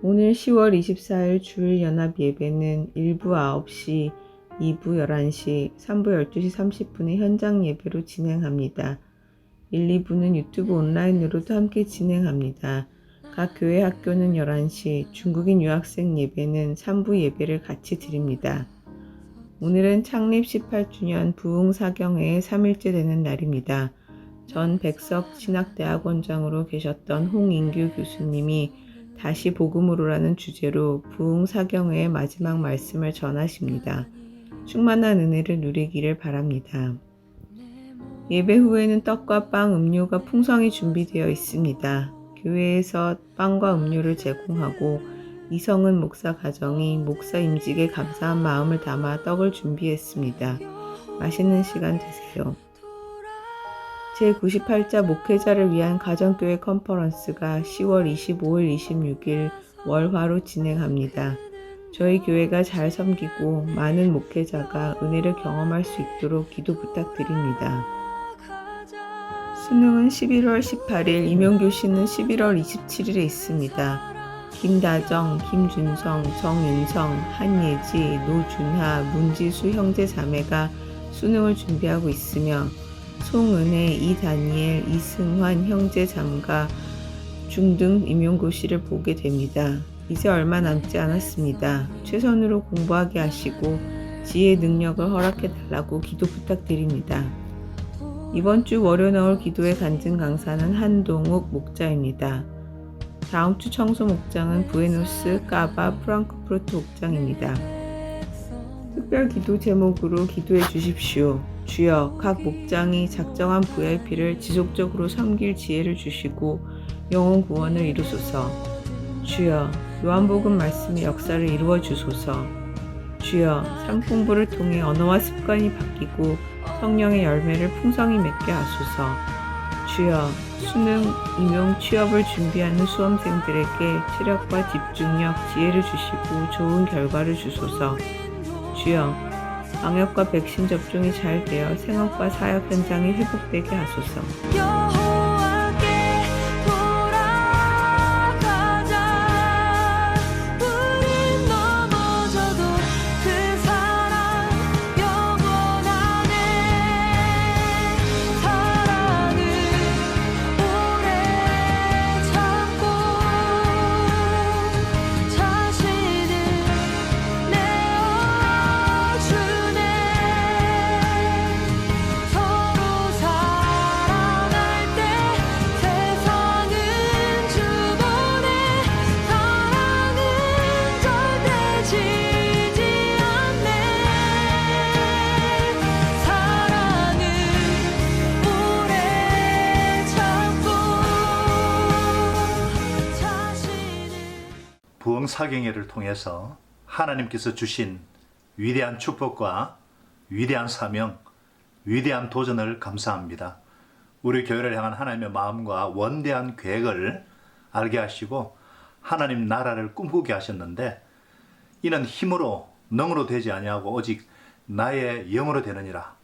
오늘 10월 24일 주일 연합 예배는 1부 9시, 2부 11시, 3부 12시 30분에 현장 예배로 진행합니다. 1, 2부는 유튜브 온라인으로도 함께 진행합니다. 각 교회 학교는 11시, 중국인 유학생 예배는 3부 예배를 같이 드립니다. 오늘은 창립 18주년 부흥사경회의 3일째 되는 날입니다. 전 백석 신학대학원장으로 계셨던 홍인규 교수님이 다시 복음으로라는 주제로 부흥 사경회의 마지막 말씀을 전하십니다. 충만한 은혜를 누리기를 바랍니다. 예배 후에는 떡과 빵, 음료가 풍성히 준비되어 있습니다. 교회에서 빵과 음료를 제공하고 이성은 목사 가정이 목사 임직에 감사한 마음을 담아 떡을 준비했습니다. 맛있는 시간 되세요. 제98자 목회자를 위한 가정교회 컨퍼런스가 10월 25일, 26일 월화로 진행합니다. 저희 교회가 잘 섬기고 많은 목회자가 은혜를 경험할 수 있도록 기도 부탁드립니다. 수능은 11월 18일, 임용교 씨는 11월 27일에 있습니다. 김다정, 김준성, 정윤성, 한예지, 노준하, 문지수 형제 자매가 수능을 준비하고 있으며 송은혜, 이다니엘, 이승환 형제 장가 중등 임용고시를 보게 됩니다. 이제 얼마 남지 않았습니다. 최선으로 공부하게 하시고 지혜 능력을 허락해 달라고 기도 부탁드립니다. 이번 주 월요 나올 기도의 간증 강사는 한동욱 목자입니다. 다음 주 청소 목장은 부에노스 까바 프랑크푸르트 목장입니다. 특별 기도 제목으로 기도해 주십시오. 주여 각 목장이 작정한 VIP를 지속적으로 섬길 지혜를 주시고 영혼 구원을 이루소서. 주여 요한복음 말씀의 역사를 이루어 주소서. 주여 삶 공부를 통해 언어와 습관이 바뀌고 성령의 열매를 풍성히 맺게 하소서. 주여 수능, 임용, 취업을 준비하는 수험생들에게 체력과 집중력, 지혜를 주시고 좋은 결과를 주소서. 주여 방역과 백신 접종이 잘 되어 생업과 사역 현장이 회복되게 하소서. 사경회를 통해서 하나님께서 주신 위대한 축복과 위대한 사명, 위대한 도전을 감사합니다. 우리 교회를 향한 하나님의 마음과 원대한 계획을 알게 하시고 하나님 나라를 꿈꾸게 하셨는데 이는 힘으로 능으로 되지 아니하고 오직 나의 영으로 되느니라.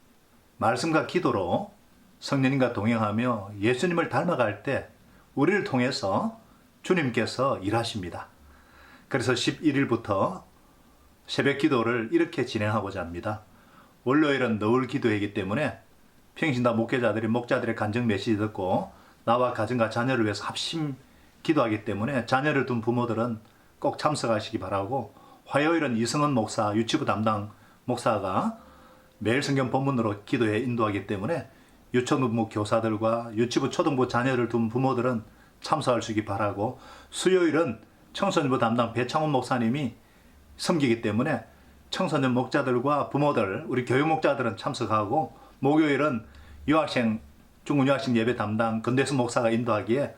말씀과 기도로 성령님과 동행하며 예수님을 닮아갈 때 우리를 통해서 주님께서 일하십니다. 그래서 11일부터 새벽 기도를 이렇게 진행하고자 합니다. 월요일은 너울 기도이기 때문에 평신다 목회자들이 목자들의 간증 메시지 듣고 나와 가정과 자녀를 위해서 합심 기도하기 때문에 자녀를 둔 부모들은 꼭 참석하시기 바라고 화요일은 이승원 목사 유치부 담당 목사가 매일 성경 본문으로 기도에 인도하기 때문에 유치원부 교사들과 유치부 초등부 자녀를 둔 부모들은 참석할 수 있기 바라고 수요일은 청소년부 담당 배창훈 목사님이 섬기기 때문에 청소년 목자들과 부모들, 우리 교육 목자들은 참석하고 목요일은 유학생, 중군 유학생 예배 담당 건대수 목사가 인도하기에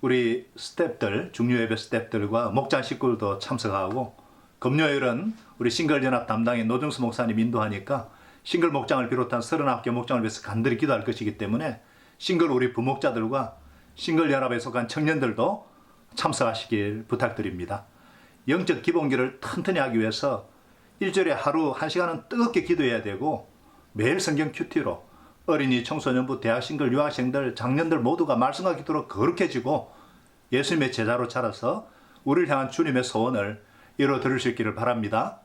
우리 스탭들, 중요예배 스탭들과 목자 식구들도 참석하고 금요일은 우리 싱글 연합 담당인 노중수 목사님 인도하니까 싱글 목장을 비롯한 39개 목장을 위해서 간절히 기도할 것이기 때문에 싱글 우리 부목자들과 싱글 연합에 속한 청년들도 참석하시길 부탁드립니다. 영적 기본기를 튼튼히 하기 위해서 일주일에 하루 한 시간은 뜨겁게 기도해야 되고 매일 성경 큐티로 어린이, 청소년부, 대학 싱글, 유학생들, 장년들 모두가 말씀과 기도로 거룩해지고 예수님의 제자로 자라서 우리를 향한 주님의 소원을 이뤄 들으실 기를 바랍니다.